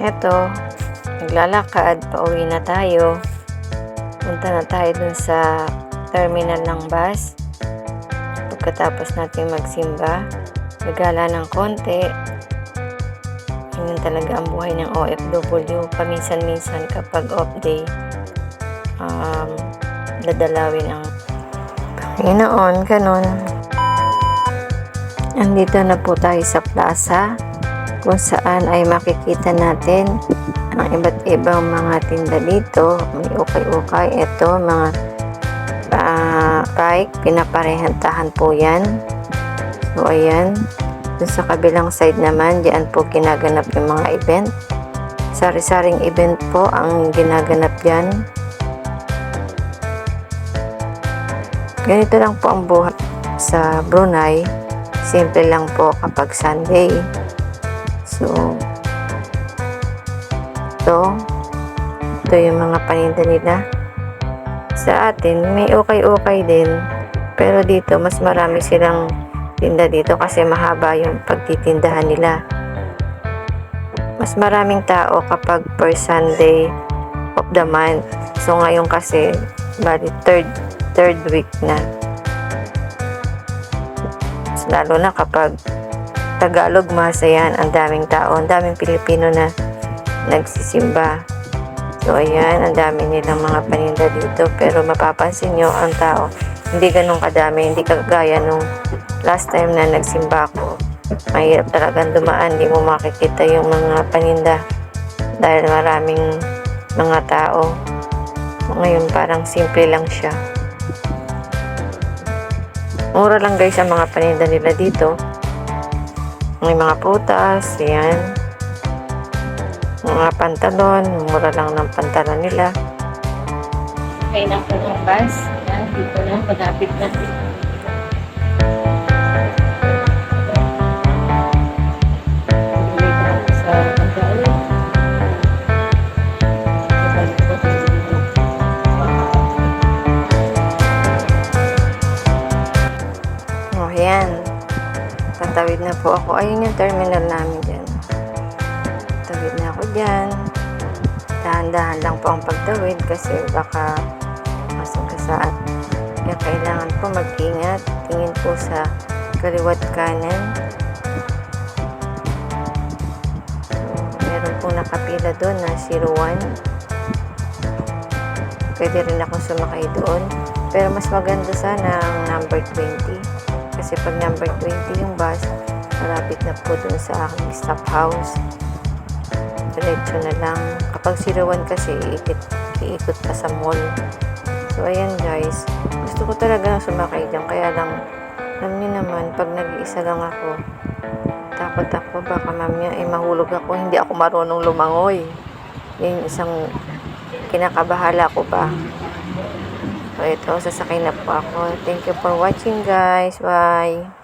Eto, naglalakad, pauwi na tayo. Punta na tayo dun sa terminal ng bus. Pagkatapos natin magsimba, nagala ng konti. Yun talaga ang buhay ng OFW. Paminsan-minsan kapag off day, um, dadalawin ang Panginoon, ganun. Andito na po tayo sa plaza kung saan ay makikita natin ang iba't ibang mga tinda dito. May ukay-ukay. Ito, mga uh, bike. Pinaparehantahan po yan. So, ayan. Dun sa kabilang side naman, diyan po ginaganap yung mga event. Sari-saring event po ang ginaganap dyan. Ganito lang po ang buhay sa Brunei. Simple lang po kapag Sunday. So, ito, ito yung mga paninda nila. Sa atin, may okay-okay din. Pero dito, mas marami silang tinda dito kasi mahaba yung pagtitindahan nila. Mas maraming tao kapag per Sunday of the month. So, ngayon kasi, bali third, third week na. Lalo na kapag Tagalog Masa yan, ang daming tao, ang daming Pilipino na nagsisimba. So, ayan, ang dami nilang mga paninda dito. Pero mapapansin nyo, ang tao, hindi ganun kadami, hindi kagaya nung last time na nagsimba ako. Mahirap talagang dumaan, hindi mo makikita yung mga paninda dahil maraming mga tao. Ngayon, parang simple lang siya. Mura lang guys ang mga paninda nila dito. May mga putas, yan. Mga pantalon, mura lang ng pantalon nila. Okay na po ng bus. Yan, dito na, malapit na. Dito na Tatawid na po ako. Ayun yung terminal namin dyan. Tawid na ako dyan. Dahan-dahan lang po ang pagtawid kasi baka masagasaan. Kaya kailangan po mag-ingat. Tingin po sa kaliwat kanan. Meron po nakapila doon na 01. Pwede rin ako sumakay doon. Pero mas maganda sana ang number 20. Kasi pag number 20 yung bus, malapit na po dun sa aking stop house. Diretso na lang. Kapag 01 kasi, iikot, iikot pa sa mall. So, ayan guys. Gusto ko talaga sumakay dyan. Kaya lang, alam niyo naman, pag nag-iisa lang ako, takot ako. Baka mamaya, eh, mahulog ako. Hindi ako marunong lumangoy. Yun isang kinakabahala ko pa. So, ito, sasakay na po ako. Thank you for watching, guys. Bye!